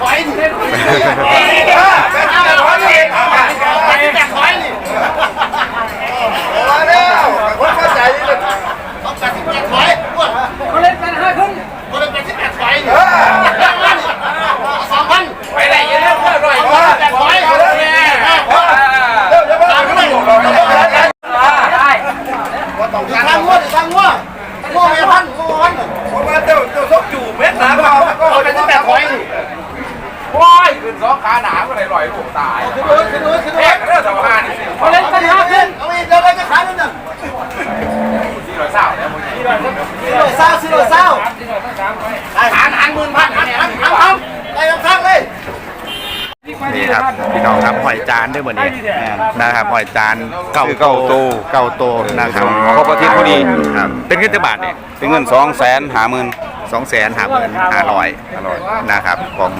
ถอยดิเออแปดสิบแปดถอยดิแปดสิบแปดถอยดิมาแล้วคนเข้าใจนี่เลยต้องแปดสิบแปดถอยพวก เขาเล่นกันห้าคน คนละแปดสิบแปดถอยดิสองพัน ไปไหนยังเล่นเพื่อร่อย แปดสิบแปดถอยเร็วเร็วเร็วตามขึ้นมา ได้ ทางงัวทางงัวงัวไม่พันงัวพัน ผมว่าเจ้าเจ้าซกจูบเม็ดนะก็ ก็เป็นที่แปดถอยดิ ว้ายขึ้นสองขาหนาก็เลยล อยลูกตายขึ้นเลยขึ้นเลยขึ้นเลแท็ยกเรื่องสำคัญนี่สิเขาเล่นกันห้าคนเอาอีกเดี๋ยวเราจะขายมันหนึ่งสี่ร้อยเศร้าแล้วมึงสี่ร้อยเศร้าสี่ร้อยเศร้าหันหันหมื่นพันหันหันหันหันได้ยังข้างเลยนี่ครับพี่น้องครับหอยจานด้วยเหมือนนี้นะครับหอยจานเก่าคือเก่าโตเก่าโตนะครับครบอาทิตย์พอดีครับเป็นเงินจะบาทเนี่ยเป็นเงินสองแสนหาหมื่นสองแสนห้าหมื่นห้าร้อยอร่อยนะครับของ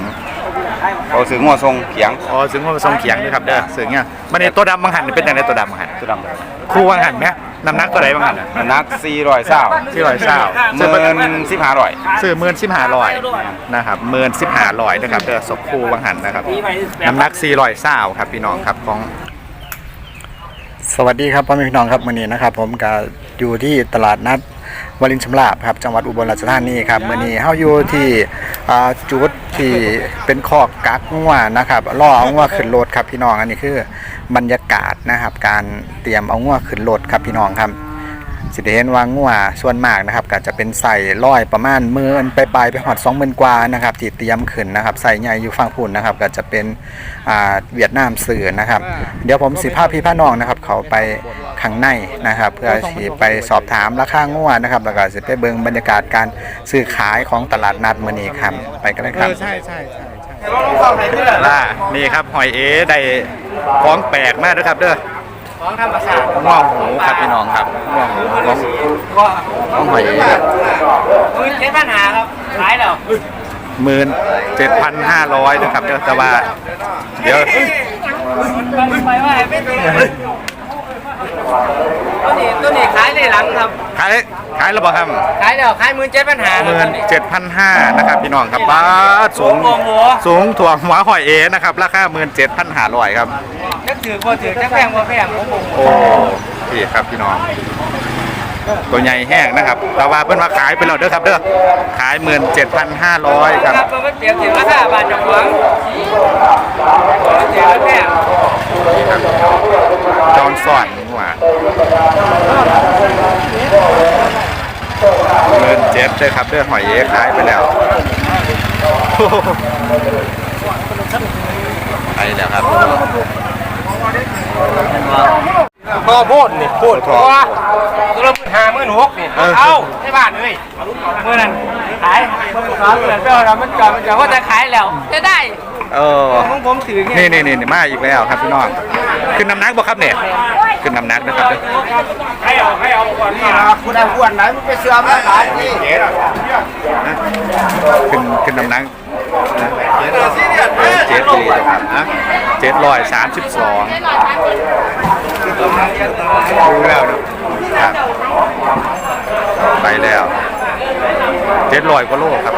เขาซื้องัวทรงเขียงอ๋อซึ่งว่าทรงเขียงนะครับเด้อซึ่งเนี่ยมันในตัวดำบางหันเป็นยังไงตัวดำบางหันตัวดำคู่บางหันไหมน้ำหนักตัวไหนบางหันน้ำหนักสี่ร้อยเศร้าที่ร้อยเศร้าหมื่นสิบห้าร้อยซื้อหมื่นสิบห้าร้อยนะครับหมื่นสิบห้าร้อยนะครับเด้อศพคู่บางหันนะครับน้ำหนักสี่ร้อยเศร้าครับพี่น้องครับของ สวัสดีครับพ่อแม่พี่น้องครับวันนี้นะครับ ผมก็อยู่ที่ตลาดนัด วลินชำราบครับจังหวัดอุบลราชธานีครับวันนี้เฮาอยู่ที่อ่าจุดที่เป็นคอกกักงัวนะครับล่อเอางัวขึ้นรถครับพี่น้องอันนี้คือบรรยากาศนะครับ การเตรียมเอางัวขึ้นรถครับพี่น้องครับ สิได้เห็นว่างัวส่วนมากนะครับก็จะเป็นใส่ร้อยประมาณหมื่นไปปลายๆไปหอดสองหมื่นกว่านะครับที่เตรียมขึ้นนะครับใส่ใหญ่อยู่ฝั่งพุ่นนะครับก็จะเป็นอ่าเวียดนามสื่อนะครับ เดี๋ยวผมสิพาพี่พาน้องนะครับ เขาไปข้างในนะครับ เพื่อที่ไปสอบถามราคางัวนะครับแล้วก็สิไปเบิ่งบรรยากาศการซื้อขายของตลาดนัดมื้อนี้ครับไปกันเลยครับใช่ใช่ใช่ล่านี่ครับหอยเอได้ของแปลกมากด้วยครับเด้อ ของธรรมศาสตร์ง่วงหูครับพี่น้องครับง่วงหูของของหอยเอครับมือเจ็ดปัญหาครับขายแล้วหมื่นเจ็ดพันห้าร้อยนะครับเดี๋ยวแต่ว่าเดี๋ยวไปว่าไม่ ตัวนี้ตัวนี้ขายในหลังครับ ขายขายระเบิดครับขายแล้วขายมือเจ็ดปัญหาหมื่นเจ็ดพันห้านะครับพี่น้องครับบ้าสสูงหัวหัวสูงถั่วหัวหอยเอนะครับราคาหมื่นเจ็ดพันห้าร้อยครับจักถือบ่ถือจักแพงบ่แพงผมบ่โอ้พี่ครับพี่น้องตัวใหญ่แห้งนะครับ แต่ว่าเพิ่นมาขายไปแล้วเด้อครับเด้อ ขายหมื่นเจ็ดพันห้าร้อยครับครับมันเปรียบเทียบราคาบาทจากหวังมันถือว่าแพงจอนสอน หัวหมื่นเจ็ดเลยครับเด้อหอยเอขายไปแล้วไปแล้วครับพอโพดนี่โพดพอตัวละหมื่นห้าหมื่นหกนี่เอาให้บ้านเลยเมื่อนั้นขายสามเดือนไปเอามันจอดมันจอดว่าจะขายแล้วจะได้ เออของผมถือแค่นี่นี่นี่นี่มาอีกแล้วครับพี่น้องขึ้นน้ำหนักบ่ครับเนี่ยขึ้นน้ำหนักนะครับเด้อให้เอาให้เอาก่อนนี่นะคุณไอ้อ้วนไหนมันไปเสื่อมแล้วหลายนี่ขึ้นขึ้นน้ำหนักนะเจ็ดดีนะครับนะเจ็ดร้อยสามสิบสองดูแล้วนะครับไปแล้วเจ็ดร้อยกว่าโลครับ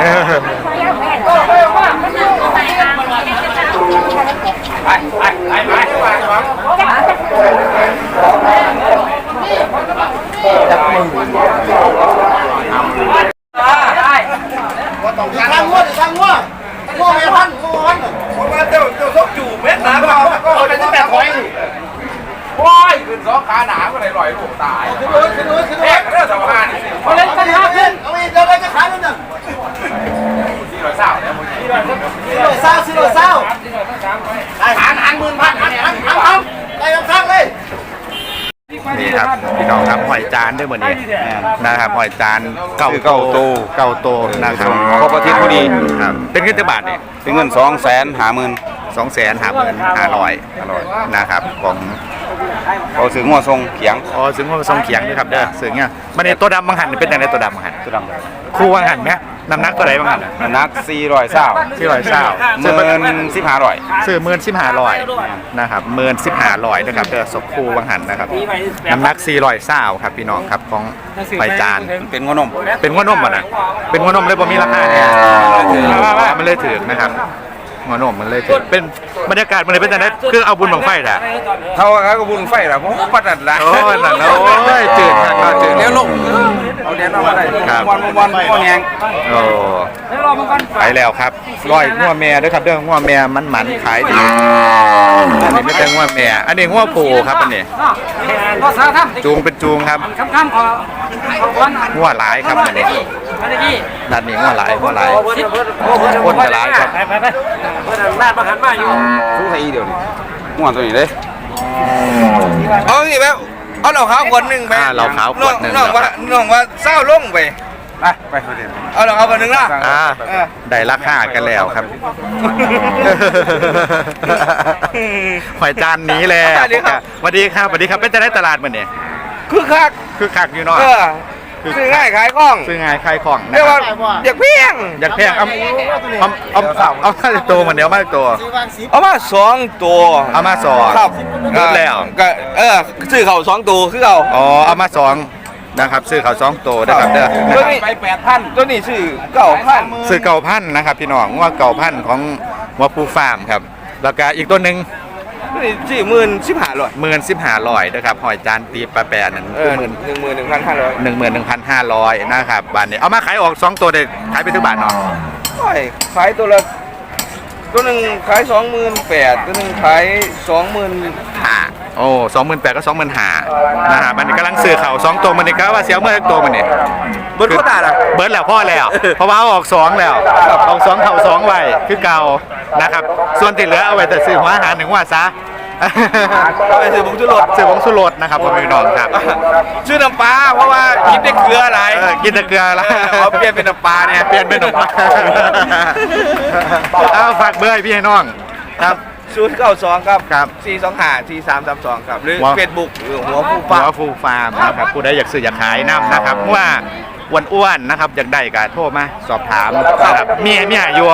เออได้ทางงัวทางงัวงัวไม่พันงัวพันผมว่าเจ้าเจ้าซกจูบเม็ดนะก็ก็เป็นที่แปดถอยดิว้ายขึ้นสองขาหนาก็เลยลอยลูกตายขึ้นเลยขึ้นเลยขึ้นเลย ร้าแล้วมึงสี่ร้อยเศร้าสี่ร้อยเศร้าหันหันหมื่นพันหันหันหันหันได้ยังข้างเลยนี่ครับพี่น้องครับหอยจานด้วยเหมือนนี้นะครับหอยจานเก่าคือเก่าโตเก่าโตนะครับครบอาทิตย์พอดีครับเป็นเงินจะบาทเนี่ยเป็นเงินสองแสนหาหมื่นสองแสนห้าหมื่นห้าร้อยอร่อยนะครับของเขาซื้องัวทรงเขียงอ๋อซึ่งว่าทรงเขียงด้วยครับเด้อซึ่งเนี่ยมันในตัวดำบางหันเป็นยังไงตัวดำบางหันตัวดคู่บางหันไหมำ น้ำหนักตัวไหนบ้างครับน้ำหนักสี่ร้อยเศร้าสี่ร้อยเศร้าหมื่นสิบห้าร้อยซื้อหมื่นสิบห้าร้อยนะครับหมื่นสิบห้าร้อยนะครับเด้อศพครูวังหันนะครับน้ำหนักสี่ร้อยเศร้าครับพี่น้องครับของไฟจานเป็นงวนมเป็นงวนมอะนะเป็นงวนมเลยบ่มีราคาเนี่ยมันเลยถือนะครับ งวนมมันเลยถือเป็นบรรยากาศมันเลยเป็นจังไดคือเอาบุญบังไฟแท้เท่ากับกระบุญไฟละผมปัดดัดละโอ้ยนั่นนะโอ้ยจืดครับก็จืดเดี๋ยวลงเอาเดี๋ยวเอามาได้ครับวันวันวันแหงโอ้ไปแล้วครับร้อยงัวแม่ด้วยครับเรื่องงัวแม่มันหมันขายดีอันนี้ไม่ใช่งัวแม่อันนี้งัวผูครับอันนี้ก็สารทำจูงเป็นจูงครับคำคำขอวันงัวหลายครับอันนี้ วันนี้ด้านนี้งัวหลายงัวหลายคนจะหลายครับไปไปไปเพื่อนลาดมาหันมาอยู่ทุกทีเดียวนี่งวนตัวนี้เลยเอาสิแบบเอาเหล่าขาวขวดหนึ่งไปอ่าเหล้าขาวขวดหนึ่งน้องว่าน้องว่าเศร้าลงไปไปไปเขาเรียนเอาเหล่าขาวขวดหนึ่งละอ่าได้ราคากันแล้วครับหอยจานนี้แล้วสวัสดีครับสวัสดีครับเป็นจะได้ตลาดมันเนี่ยคือคักคือคักอยู่เนาะเออ ซื้อง่ายขายคล่องซื้อง่ายขายของนะเรียกคว่ารับอยากเพียง อยากแพงเอาเอาเอาเอาเอามาจากตัวมันเดี๋ยวมาจากตัวเอามาสองตัวเอามาสองครับลดแล้ว ก็เออซื้อเขาสองตัวคือเขาอ๋อเอามาสองนะครับซื้อเขาวสองตัวนะครับเด้อนะตัวครับนี้ไปแปดพันตัวนี้ซื้อเก้าพันซื้อเก่าพันธุ์นะครับพี่น้องว่าเก่าพันธุ์ของวัวปูฟาร์มครับแล้วก็อีกตัวหนึ่งตัวนี้ สี่หมื่นสิบห้าร้อยหมื่นสิบห้าร้อยนะครับหอยจานตีปลาแปรนั่นเอคืออหหมื่นนึ่งหมื่นหนึ่งพันห้าร้อยหนึ่งหมื่นหนึ่งพันห้าร้อยนะครับบานนี้เอามาขายออกสองตัวเด็ดขายไปถึงบาทเนาะโอ้ยขายตัวละตัวหนึ่งขายสองหมื่นแปดตัวหนึ่งขายสองหมื่นห้าโอ้สองหมื่นแปดก็สองหมื่นห้านะครับมันกำลังซื้อเขาวสองตัวมันนี่ก็ว่าเสียเมื่อตัวมันนี่เบิร์ดโคตรละเบิร์ดแล้วพ่อแล้วเพราะว่าเอาออกสองแล้วออกสองเข่าสองไว้คือเก่า นะครับ ส่วนที่เหลือเอาไว้แต่ซื้อหัวอาหารหนึ่งว่าซะเอาไปซื้อผงชูรสซื้อผงสุรสนะครับผมพี่น้องครับชื่อน้ำปลาเพราะว่ากินได้เกลืออะไรเออกินแต่เกลือแล้วเออเอาเปลี่ยนเป็นน้ำปลาเนี่ยเปลี่ยนเป็นน้ำปลาเอาฝากเบอร์ให้พี่ให้น้องครับศูนย์เก้าสองครับครับสี่สองห้าสี่สามสามสองครับหรือว้าวเฟซบุ๊กหรือหัวผู้ฟ้าฟ้าฟูฟาร์มนะครับผู้ใดอยากซื้ออยากขายน้ำนะครับว่าอ้วนอ้วนๆนะครับอยากได้ก็โทรมาสอบถามนะครับมีมีหาอยู่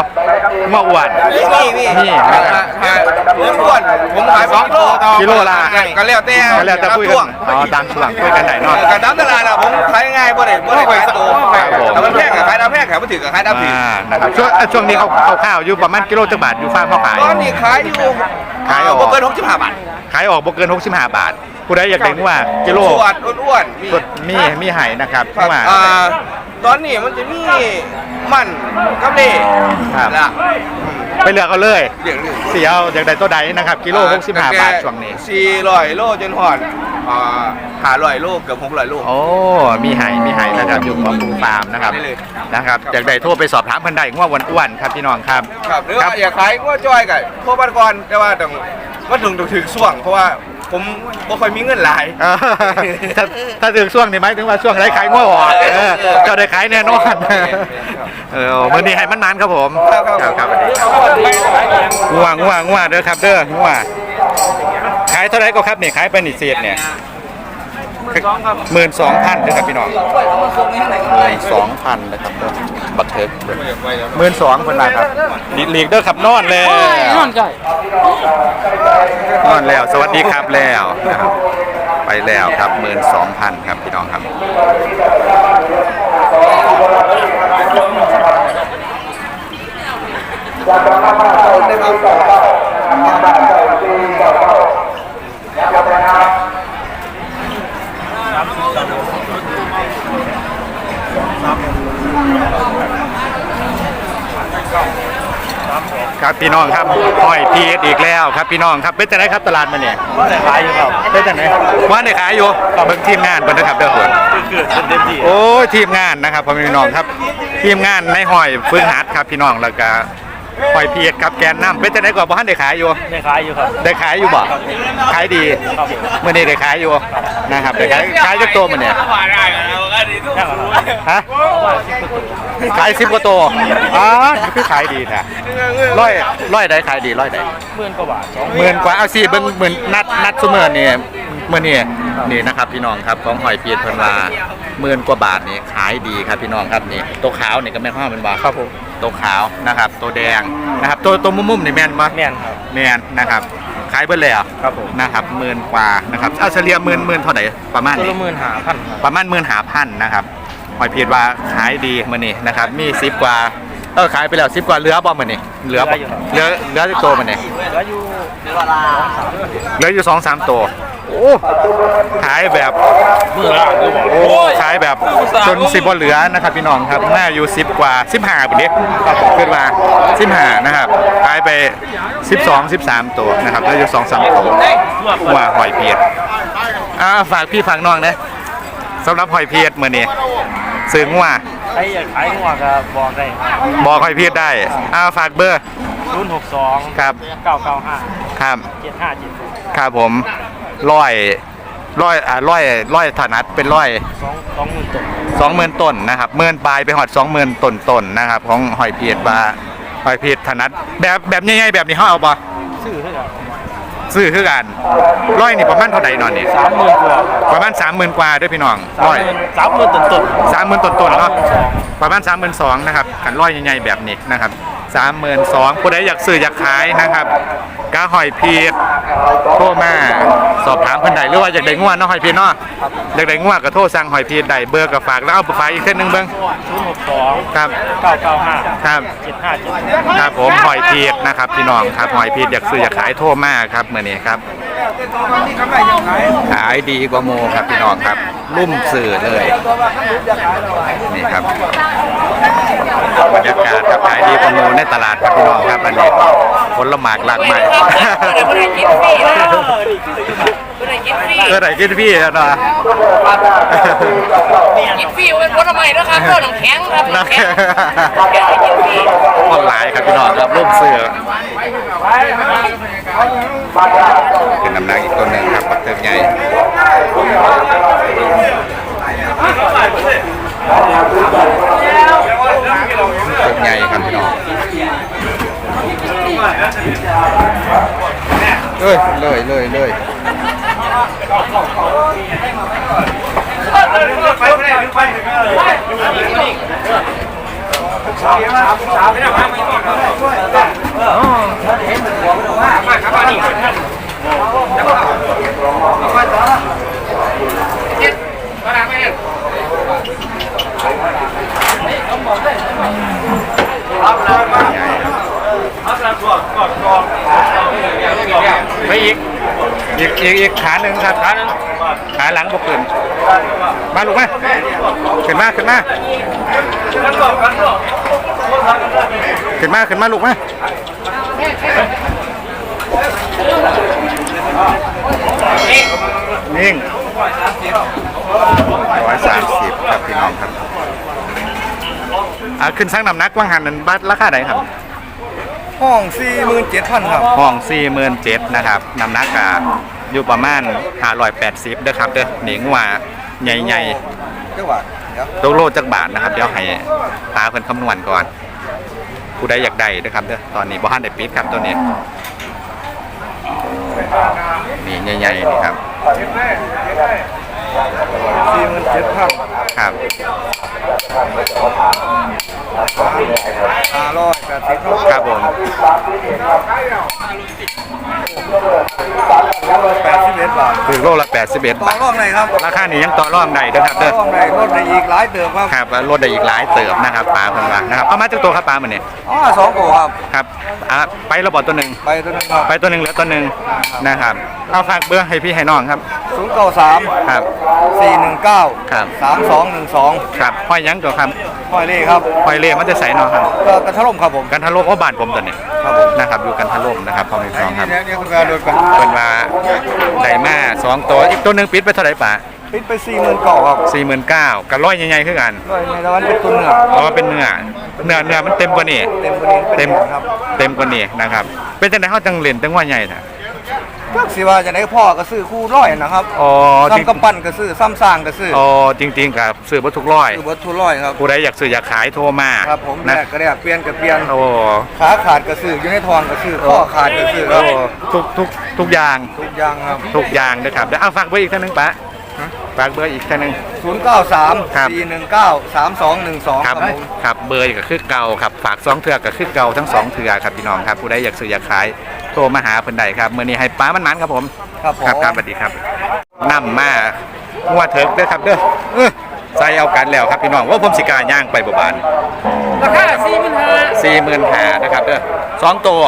เมื่ออ้วนนี่นี่นี่หาหาผมอ้วนผมขายสองกิโลกิโลละก็แล้วแต่ก็แล้วแต่คุยกันอ๋อตามช่วงคุยกันได้เนาะกับน้ำตลาดอะผมขายง่ายบ่ได้บ่ได้ขายตัวครับผมแต่มันแพงกับขายน้ำแพงขายบ่ถือกับขายน้ำถืออ่านะครับช่วงเอ่อช่วงนี้เขาเขาข้าวอยู่ประมาณกิโลจักบาทอยู่ฟาร์มเขาขายตอนนี้ขายอยู่ขายออกบ่เกิน65บาทขายออกบ่เกิน65บาท ผู้ใดอยากได้ว่ากิโลสวดอ้วนๆมีสดมีมีไห้นะครับครับว่าอ่าตอนนี้มันจะมีมันกับเล่ครับละไปเลือกเอาเลยเดี๋ยวนี้เสียเอาอยากได้ตัวใดนะครับกิโล65บาทช่วงนี้สี่ร้อยโลจนหอดอ่าหาร้อยโลเกือบหกร้อยโล โอ้มีไห้มีไห้นะครับอยู่กับปูฟาร์มนะครับได้เลย นะครับอยากได้โทรไปสอบถามเพิ่นได้ว่าวันอ้วนๆครับพี่น้องครับ ครับหรือครัว่าบอยากขายก็จอยกันโทรบ้านก่อนแต่ว่าต้องว่าถึงถึงช่วงเพราะว่า ผมบ่ค่อยมีเงินหลาย เออถ้าถ้าถึงช่วงนี้ไหมายถึงว่าช่วงไหนขายง้อออกเออเจ้าได้ขายแน่นอนเออมื้อนี้ให้มันมันครับผมครับครับครับง่วงง่วงง่วงเด้อครับเด้อง่วงขายเท่าไหร่ก็ครับเนี่ยขายไปนี่เศษเนี่ยหมื่นสองพันเด้อครับพี่น้องหมื่นสองพันนะครับเด้อ บัตรเทิกหมื่นสองพันบาทครับหลีกเด้อครับนอนแล้วนอนใจนอนแล้ว สวัสดีครับแล้วนะครับไปแล้วครับหมื่นสองพันครับพี่น้องครับ ครับพี่น้องครับห้อยพีเอสอีกแล้วครับพี่น้องครับเป็นจังไดครับตลาดมันเนี่ยว่าแต่ขายอยู่ครับเป็นจังไดว่าได้ขายอยู่เบิ่งทีมงานเบิ่งนะครับเด้อเพิ่นคือเต็มที่โอ้ยทีมงานนะครับพ่อแม่พี่น้องครับ ทีมงานในห้อยฟื้นหัดครับพี่น้องแล้วก็ ห้อยพีเอสครับแกนน้ำเป็นจังไดก่อนบ่ทันได้ขายอยู่ ได้ขายอยู่ครับ ได้ขายอยู่บ่ขายดีเมื่อนี้ได้ขายอยู่นะครับได้ขายขายจักตัวมันเนี่ยฮะขายสิบกว่าตัวอ๋อคือขายดีนะร้อยร้อยใดขายดีร้อยใดหมื่นกว่าบาทสองหมื่นกว่าเอาสิเบิ่งหมื่นนัดนัดซุมื้อนี่มื่อนี้นี่นะครับพี่น้องครับของหอยเปียดเพิ่นว่าหมื่นกว่าบาทนี่ขายดีครับพี่น้องครับนี่ตัวขาวนี่ก็แม่นห้องเป็นบ่ครับผม ตัวขาวนะครับ ตัวแดงนะครับ ตัวตัวมุมๆนี่แม่นบ่แม่นครับ แม่นนะครับขายเบิดแล้วครับผมนะครับหมื่นกว่านะครับเอาเฉลี่ยหมื่นหมื่นเท่าไหร่ประมาณตัวนี้ ละหมื่นหาพันประมาณหมื่นหาพันนะครับหอยเพียดว่าขายดีมื่อนี้นะครับ มีสิบกว่า เออขายไปแล้วสิบกว่าเหลือบ่มื่อนี้เหลือบ่เหลือเหลือที่ตัวมื่อนี้แล้วอยู่เหลืออยู่สองสามตัว โอ้ขายแบบมือละโอ้ขายแบบจนสิบบ่เหลือนะครับพี่น้องครับหน้าอยู่สิบกว่าสิบห้าปุ่นเด็กขึ้นมาสิบห้านะครับขายไปสิบสองสิบสามตัวนะครับเหลืออยู่สองสามตัวว่าหอยเพียดอ่าฝากพี่ฝากน้องนะสำหรับหอยเพียดมื่อนี้ซื้องัวใครอยากขายหัวก็บอกได้บอกหอยเพียดได้อ่าฝากเบอร์ศูนย์หกสองครับเก้าเก้าห้าครับเจ็ดห้าเจ็ดครับผม ร้อยร้อยอ่าร้อยร้อยฐานัดเป็นร้อยสองสองหมื่นตัวสองหมื่นต้นนะครับหมื่นปลายไปหอดสองหมื่นต้นต้นๆนะครับ ของหอยเพียดบาหอยเพียดฐานัดแบบแบบง่ายๆแบบนี้เขาเอาปะซื้อเท่าไหร่ซื้อคือกันร้อยนี่ประมาณเท่าไหร่นอนนี่สามหมื่นกว่าประมาณสามหมื่นกว่าด้วยพี่น้องสามร้อยหมื่นสามหมื่นต้นต้นสามหมื่นต้นต้นๆเนาะสองประมาณสามหมื่นสองนะครับกันร้อยใหญ่ๆแบบนี้นะครับ สามหมื่นสองผู้ใดอยากซื้ออยากขายนะครับกาหอยเพียดโทรมาสอบถามเพิ่นใดหรือว่าอยากได้งวดเนาะหอยเพียดเนาะอยากได้งวดก็โทรสั่งหอยเพียดใดเบอร์ก็ฝากแล้วเอาไปฝากอีกเส้นหนึงเบิ่งศูนย์หกสองครับเก้าเก้าห้าครับเจ็ดห้าเจ็ดครับผมหอยเพียดนะครับพี่น้องครับหอยเพียดอยากซื้ออยากขายโทรมาครับมื้อนี้ครับขายดีกว่าโมครับพี่น้องครับลุ่มสื่อเลยนี่ครับ บรรยากาศครับขายดีกว่าโมในตลาดครับพี่น้องครับอันนี้ผลหมากหลากไม้เออไหนกินพี่แล้วเนาะกินฟรีเป็นผลไม้นะครับเพื่อน้ำแข็งครับนะน้ำแข็งน้ำแข็งให้กินฟรีคนหลายครับพี่น้องครับรูปเสือเป็นน้ำหนักอีกตัวหนึ่งครับปักเติมใหญ่ ติมใหญ่ครับพี่น้องเลยเลยเลยเลย ไปอีกอีกอีกอีกขาหนึ่งครับขาหนึ่งขาหลังบกขึ้นมาลูกมาขึ้นมาขึ้นมาขึ้นมาขึ้นมาลูกมานิ่งร้อยสามสิบครับพี่น้องครับ อ่าขึ้นสร้างน้ำหนักว่างหันนั้นบัตรราคาไหนครับ ห้องสี่หมื่นเจ็ดพันครับห้อง4 7 0 0 0นะครับน้ำหนักก็อยู่ประมาณ580เด้อครับเด้อหนิงว่าใหญ่เจ้าหวัดเดี๋ยวๆตัวโลจักบาทนะครับ เดี๋ยวให้ตาเพิ่นคำนวณก่อน ผู้ใดอยากได้เด้อครับเด้อตอนนี้บ่ทันได้ปิดครับตัวนี้นี่ใหญ่ๆนี่ครับสี่หมื่นเจ็ดพันครับ ห้าร้อยแปดสิบครับครับผมแปดสิบเอ็ดบาทคือโลละ81ต่อบาทรอบไหนครับราคานี้ยังต่อรองได้เด้อครับต่อเด้อรอบไหนรถในอีกหลายเติมครับครับลดได้อีกหลายเติบนะครับปลาเพิ่นว่านะครับเอามาจากตัวครับปลามื้อนี้อ๋อสองโกครับครับอะไประบอดตัวหนึ่งไปตัวหนึงครับไปตัวหนึ่งเหลือตัวหนึ่งนะครับเอาฝากเบอร์ให้พี่ให้น้องครับศูนย์เก้าสามครับสี่หนึ่งเก้าครับสามสองหนึ่งสองครับห้อยหยังตัวครับห้อยเล่ครับห้อยเล่มันจะใส่น้องครับ ก็กระทะล่มครับผมกันทะลมว่าบ้านผมตัวนี้ครับผมนะครับอยู่กันทะลมนะครับพ่อแม่พี่น้องครับเนี่ยเนี่ยคุณกระโดดกันเป็นว่าไดมาสองตัวอีกตัวหนึ่งปิดไปเท่าไหร่ป่ะปิดไปสี่หมื่นเก้าครับสี่หมื่นเก้ากับร้อยใหญ่ๆขึ้นกันด้วยในตะวันเป็นตัวเนื้อเพราะว่าเป็นเนื้อเนื้อเนื้อมันเต็มกว่านี้ เต็มกว่านี้เต็มครับ เต็มกว่านี้นะครับ เป็นจังไดเขาจังเล่นจังว่าใหญ่แท้ก จักสิว่าจะไหนพ่อก็ซื้อคู่ร้อยนะครับอ๋อจริงซ้ำกำปั้นก็ซื้อซ้ำสร้างก็ซื้ออ๋อจริงๆกับซื้อบ่ทุกร้อยซื้อวัตถุร้อยครับผู้ใดอยากซื้ออยากขายโทรมาครับผมนะแลกก็ได้เปลี่ยนก็เปลี่ยนโอ้ขาขาดก็ซื้ออยู่ในทองก็ซื้อข้อขาดก็ซื้อคโอ้รับทุกทุกทุกอย่างทุกอย่างครับ ทุกอย่างนะครับเดี๋ยวเอาฝากเบอร์อีกท่านหนึงปะ ฝากเบอร์อีกท่านหนึง093ครับ419 3212คครัรับบผม ครับเบอร์ก็คือเก่าครับฝากสองเถื่อก็คือเก่าทั้งสองเถื่อครับพี่น้องครับผู้ใดอยากซื้ออยากขายโทรมาหาเพิ่นใดครับมื้อนี้ให้ป้ามันๆครับผมครับผม ครับครับสวัสดีครับนำมางัวเถิกเด้อครับเด้อเออใส่เอากันแล้วครับพี่น้องว่าผมสิกล้าย่างไปบ่บานราคาสี่หมื่นห้าสี่หมื่นหานะครับเด้อสองตัว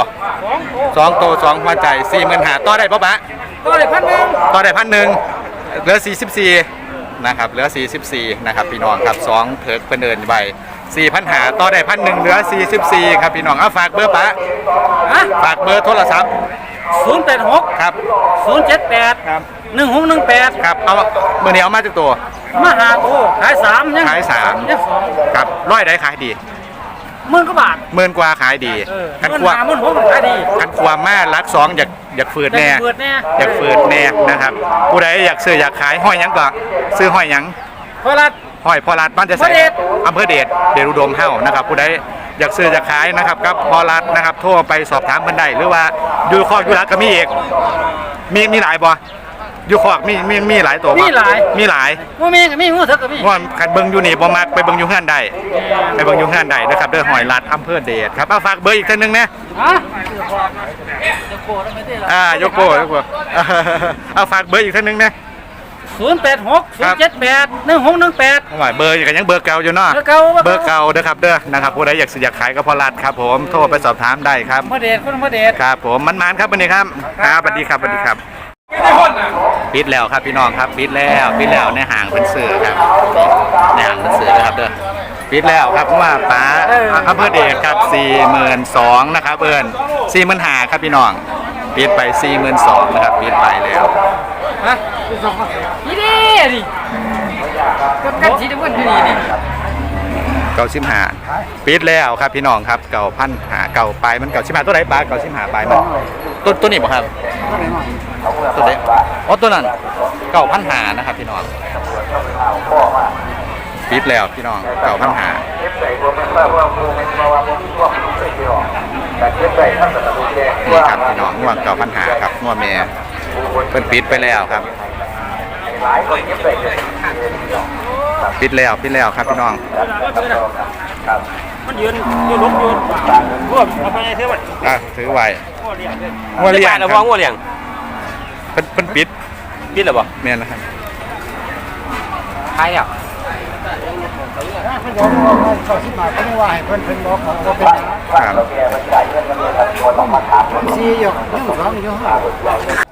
สองตัวสองหัวใจสี่หมื่นหาต่อได้ปะปะก็เลยพันหนึ่งต่อได้พันหนึ่ง เหลือสี่สิบสี่นะครับ เหลือสี่สิบสี่นะครับพี่น้องครับสองเถิกเพิ่นเดินไปสี่พันหาต่อได้พันหนึ่งเหลือสี่สิบสี่ครับพี่น้องเอาฝากเบอร์ปะฮะฝากเบอร์โทรศัพท์ศูนย์แปดหกครับ ศูนย์เจ็ดแปดครับ หนึ่งหกหนึ่งแปดครับ เอาเมื่อนี้เอามาจากตัว มาหาโอ้ขายสามยังขายสาม ยังสองครับร้อยได้ขายดี หมื่นกว่าบาทหมื่นกว่าขายดี เออกันหมื่นควาห้าหมื่นหกมันขายดีกันความมารักสองอยากอยากฝืดแน่เปิดแน่อยากฝืดแน่นะครับ ผู้ใดอยากซื้ออยากขายห้อยหยังก็ซื้อห้อยหยัง เพราะละ ห้อยพอรัดบ้านจะพ่ใส่อเดช อำเภอเดชเดชอุดมเฮ้านะครับ ผู้ใดอยากซื้ออยากขายนะครับกับพอรัดนะครับ โทรไปสอบถามเพิ่นได้หรือว่าอยู่คอกอยู่รักก็มีอีกมีมีหลายบ่ อยู่คอกมีมีมีหลายตัวบ่มีหลาย มีหลายว่ามีก็มีหัวเถอะก็มี ว่าคันเบิ่งอยู่นี่บ่มักไปเบิ่งอยู่เฮือนได้ไปเบิ่งอยู่เฮือนได้นะครับเด้อหอยรัดอำเภอเดชครับเอาฝากเบอร์อีกเท่านึงนะฮะอ่ายกโป้ยกโป้เอาฝากเบอร์อีกเท่านึงนะศูนย์แปดหกศูนย์เจ็ดแปดหนึ่งหกหนึ่งแปดเอาไว้เบอร์ก็ยังเบอร์เก่าอยู่เนาะเบอร์เก่าเบอร์เก่าเด้อครับเด้อนะครับผู้ใดอยากซื้ออยากขายก็พอรัดครับผมโทรไปสอบถามได้ครับพ่อเดชคนพ่อเดชครับผมมันมันๆครับวันนี้ครับครับสวัสดีครับสวัสดีครับ ปิดแล้วครับพี่น้องครับปิดแล้วปิดแล้วในห่างเป็นเสือครับในห่างเป็นเสือนะครับเด้อปิดแล้วครับเพราะว่าป้าอำเภอเดชครับสี่หมื่นสองนะครับเอิญสี่หมื่นหาครับพี่น้องปิดไปสี่หมื่นสองนะครับปิดไปแล้วฮะนี่ดิดิก็กันสีน้ำเงินอยู่นี่ดิ เก่าชิมหาปิดแล้วครับพี่น้องครับเก่าพันหาเก่าไปมันเก่าชิมหาตัวไหนปลาเก่าชิมหาไปมันตัวตัวนี้บ่ครับตัวเด็อ๋อตัวนั้นเก่าพันหานะครับพี่น้องปิดแล้วพี่น้องเก่าพันหานี่ครับพี่น้องงวดเก่าพันหาครับงวดเมียเป็นปิดไปแล้วครับ ปิดแล้วปิดแล้วครับพี่น้อง มันยืนยืนล้มยืนรวบเอาไปเท่าไหร่อะถือไว้งวดเลี้ยงงวดเลี้ยงนะคพ่อรับงวดเลี้ยงเป็นเป็นปิดปิดหรอบ่เมียนนะครับใครอะครับไม่นะครับเด้อ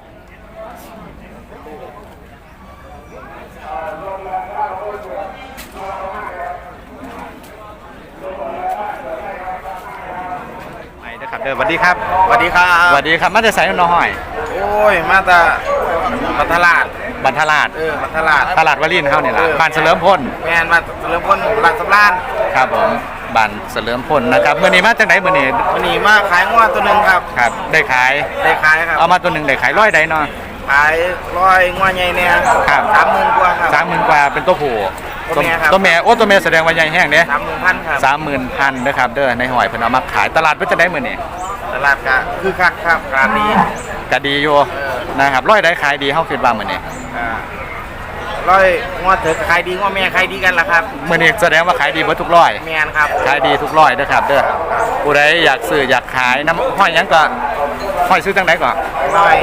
สวัสดีครับสวัสดีครัสบวัสดีครับมาจะใส่น้อย โอ้ย มาตามาตลาดบันทลาดเออมาตลาด ตลาดวารินเขาเนี่ยแหละเออ บ้านเสลิมพ่นแมนมาเริ่มพ้นหลักสำรานครับผมบ้านเสลิมพ่นนะครับเมื่อนี้มาจากไหนเมื่อนี้วันนี้มาขายงวดตัวหนึ่งครับ ครับ ได้ขาย ได้ขายครับ เอามาตัวหนึ่งได้ขายร้อยใดเนาะ ขายร้อยงวดใหญ่เนี่ยครับ สามหมื่นกว่าครับสามหมื่นกว่าเป็นตัวผู้ ตัวเมียครับ ตัวแม่โอ้ตัวแม่แสดงว่าใหญ่แห้งเนี่ยสามหมื่นพันครับสามหมื่นพันนะครับเด้อในหอยเพิ่นเอามาขายตลาดเพิ่นจะได้มื้อนี้ตลาดก็คือคักครับร้านนี้ก็ดีอยู่นะครับร้อยได้ขายดีเฮาคิดว่ามื้อนี้อ่าร้อยงวดเถอะขายดีงวดแม่ขายดีกันละครับมื้อนี้แสดงว่าขายดีเบิดทุกร้อยแมนครับขายดีทุกร้อยเด้อครับ เด้อผู้ใดอยากซื้ออยากขายน้ำห้อยหยังก็ห้อยซื้อจังไดก่อนร้อย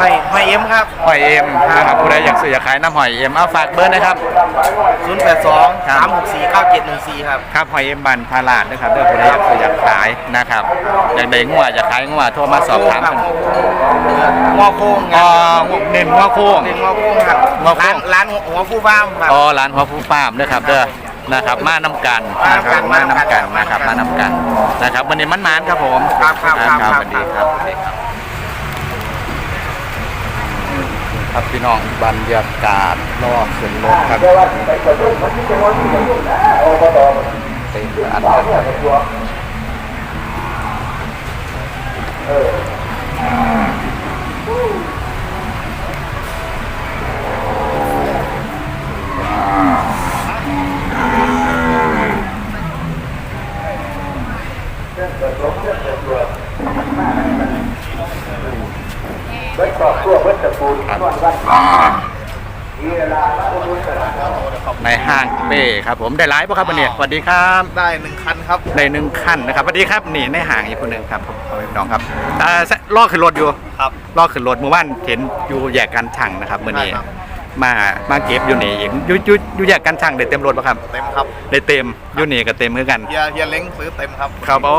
ร้อยร้อยเอ็มครับห้อยเอ็มนะครับผู้ใดอยากซื้ออยากขายน้ำห้อยเอ็มเอาฝากเบอร์นะครับศูนย์แปดสองสามหกสี่เก้าเจ็ดหนึ่งสี่ครับ ครับหอยเอ็มบันพาลาดนะครับเด้อผู้ใดอยากซื้ออยากขายนะครับอยากได้งัวอยากขายงัวโทรมาสอบถามกันงอโค้งอ๋อเน้นงัวโค้ง เป็นงอโค้งครับงอโค้ร้านง ร้านหัวผู้บ้ามครับ อ๋อร้านหัวผู้ฟาร์มนะครับเด้อนะครับมาน้ำกันนะครับมาน้ำกันนะครับมาน้ำกันนะครับวันนี้มันมานๆครับผมครับครับครับสครับวัสดีครับ สวัสดีครับ ครับพี่น้องบรรยากาศรอบขึ้นรถครับเต็มอันครับเออ ในห้างเป้ครับผมได้ไลฟ์ป่ะครับวันนี้สวัสดีครับได้หนึ่งคันครับในหนึ่งขั้นนะครับสวัสดีครับนี่ในห้างอีกคนหนึ่งครับผมขอพี่น้องครับอ่าลอกขึ้นรถอยู่ครับลอกขึ้นรถเมื่อวานเห็นอยู่แยกกันช่างนะครับเมื่อนี้ใช่ครับ มามาเก็บอยู่นี่เองอยู่อยู่อยู่แยกกันช่างได้เต็มรถป่ะครับเต็มครับได้เต็มอยู่นี่ก็เต็มเหมือนกันเฮียเฮียเล้งซื้อเต็มครับครับโอ้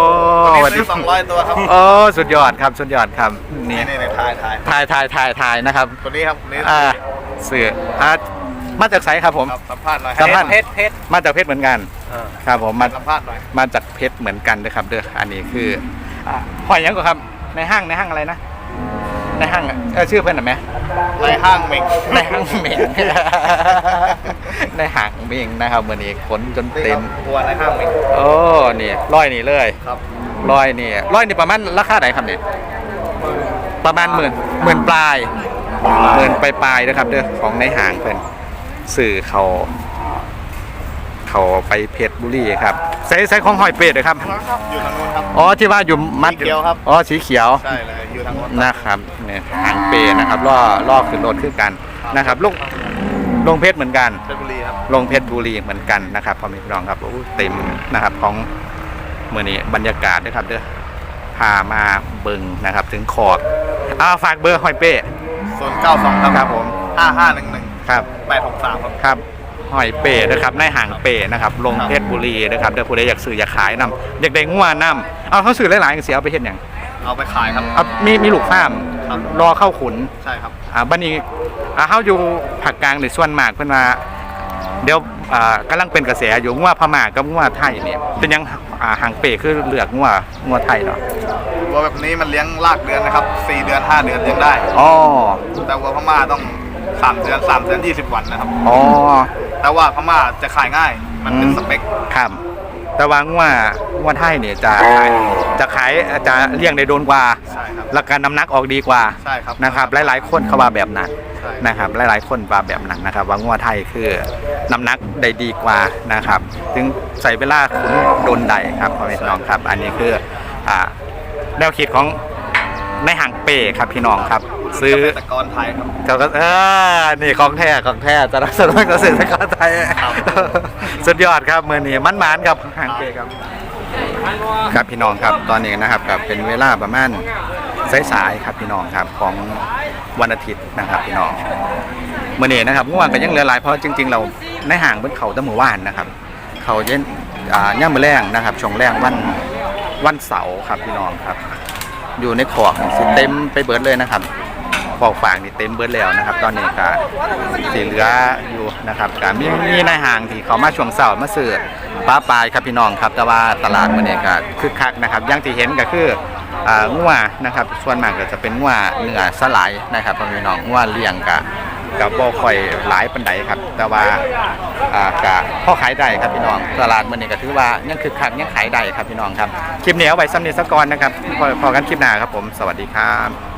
วันนี้ซื้อสองร้อยตัวครับโอ้สุดยอดครับสุดยอดครับนี่นี่นี่ถ่ายถ่ายถ่ายถ่ายถ่ายถ่ายนะครับตัวนี้ครับนี่อ่าเสืออ่ามาจากไสครับผมครับสัมภาษณ์หน่อยสัมภาษณ์เพชรเพชรมาจากเพชรเหมือนกันครับผมมาสัมภาษณ์หน่อยมาจากเพชรเหมือนกันนะครับเด้ออันนี้คืออ่าหอยหยังก่อนครับในห้างในห้างอะไรนะ ในห้างอะเออชื่อเพื่อนหน่อยไหมในห้างเมงในห้างเมง ในห้างเมงนะครับวันนี้ขนจนเต็มตัวในห้างเมงโอ้นี่ร้อยนี่เลยครับร้อยนี่ร้อยนี่ประมาณราคาไหนครับเนี่ยประมาณหมื่นหมื่นปลายหมื่นปลายปลายๆนะครับเด้อของในห้างเพื่อนสื่อเขา เขาไปเพชรบุรีครับใส่ใส่ของหอยเป็ดเลยครับ อยู่ทางโน้นครับ อ๋อที่ว่าอยู่มัดสีเขียวครับ อ๋อสีเขียวใช่เลยอยู่ทางโน้นนะครับเนี่ยหางเปนะครับล่อล่อขึ้นรถขึ้นกันนะครับลงลงเพชรเหมือนกันเพชรบุรีครับลงเพชรบุรีเหมือนกันนะครับพ่อแม่พี่น้องครับโอ้เต็มนะครับของเมื่อนี้บรรยากาศนะครับเด้อพามาเบิงนะครับ ถึงขอบอ้าวฝากเบอร์หอยเป้ศูนย์เก้าสองครับครับผมห้าห้าหนึ่งหนึ่งครับแปดหกสามครับครับ หอยเป้นะครับในห่างเป้นะครับลงเพชรบุรีนะครับเดี๋ยวผู้ใดอยากซื้ออยากขายนำอยากได้งัวนำเอาเขาซื้อหลายๆเสียเอาไปเห็นอย่างเอาไปขายครับเอามีมีลูกฟาร์มครับรอเข้าขุนใช่ครับอ่าบันนี้อ่าเฮาอยู่ภาคกลางในส่วนมากเพิ่นว่าเดี๋ยวอ่ากำลังเป็นกระแสอยู่งัวพม่ากับงัวไทยเนี่ยเป็นยังอ่าหางเป้คือเลือกงัวงัวไทยเนาะวัวแบบนี้มันเลี้ยงลากเดือนนะครับสี่เดือนห้าเดือนเลี้ยงได้อ๋อแต่วัวพม่าต้องสามเดือนสามเดือนยี่สิบวันนะครับอ๋อ แต่ว่าพม่าจะขายง่าย มันเป็นอืมสเปค ครับ แต่ว่างัวงัวไทยเนี่ยจะขายจะขายจะเลี้ยงได้โดนกว่าใช่ครับแล้วก็น้ำหนักออกดีกว่าใช่ครับนะครับ หลายๆคนเขาว่าแบบนั้นใช่ นะครับ หลายๆคนว่าแบบนั้นนะครับ ว่างัวไทยคือน้ำหนักได้ดีกว่านะครับถึงใส่เวลาขุนโดนใดครับพ่อแม่พี่น้องครับ อันนี้คืออ่าแนวคิดของในห่างเป้ครับพี่น้องครับ ซื้อเกษตรกรไทยครับเขาก็เออนี่ของแท้ของแท้จะรับสนุนเกษตรกรไทยครับสุดยอดครับมือนี้มันหมานครับห่างเป้ครับ ครับพี่น้องครับตอนนี้นะครับกับเป็นเวลาประมาณสายๆครับพี่น้องครับของวันอาทิตย์นะครับพี่น้องเมื่อนี้นะครับเมื่อวานก็ยังเหลือหลายเพราะจริง ๆ เราในห่างบนเขาแตะหมู่ว่านนะครับ เขาเย็นอ่าย่ามมือแรงนะครับช่วงแรงวันวันเสาร์ครับพี่น้องครับ อยู่ในขอกนี่สิเต็มไปเบิดเลยนะครับ ขอกฝางนี่เต็มเบิดแล้วนะครับ ตอนนี้ก็สีเหลืออยู่นะครับก็มีมีในห่างที่เขามาช่วงเสาร์มาซื้อป้าปลายครับพี่น้องครับแต่ว่าตลาดมันเนี่ยก็คึกคักนะครับอย่างที่เห็นก็คืออ่างัวนะครับส่วนมากก็จะเป็นงัวเนื้อสลายนะครับพี่น้องงัวเลี้ยงกะกับบ่ค่อยหลายปานใดครับ แต่ว่าอ่ากะพอขายได้ครับพี่น้องตลาดมันนี่ก็ถือว่ายังคึกคักยังขายได้ครับพี่น้องครับคลิปนี้เอาไว้ซ้ำนี้สักอนนะครับพอพอกันคลิปหน้าครับผม สวัสดีครับ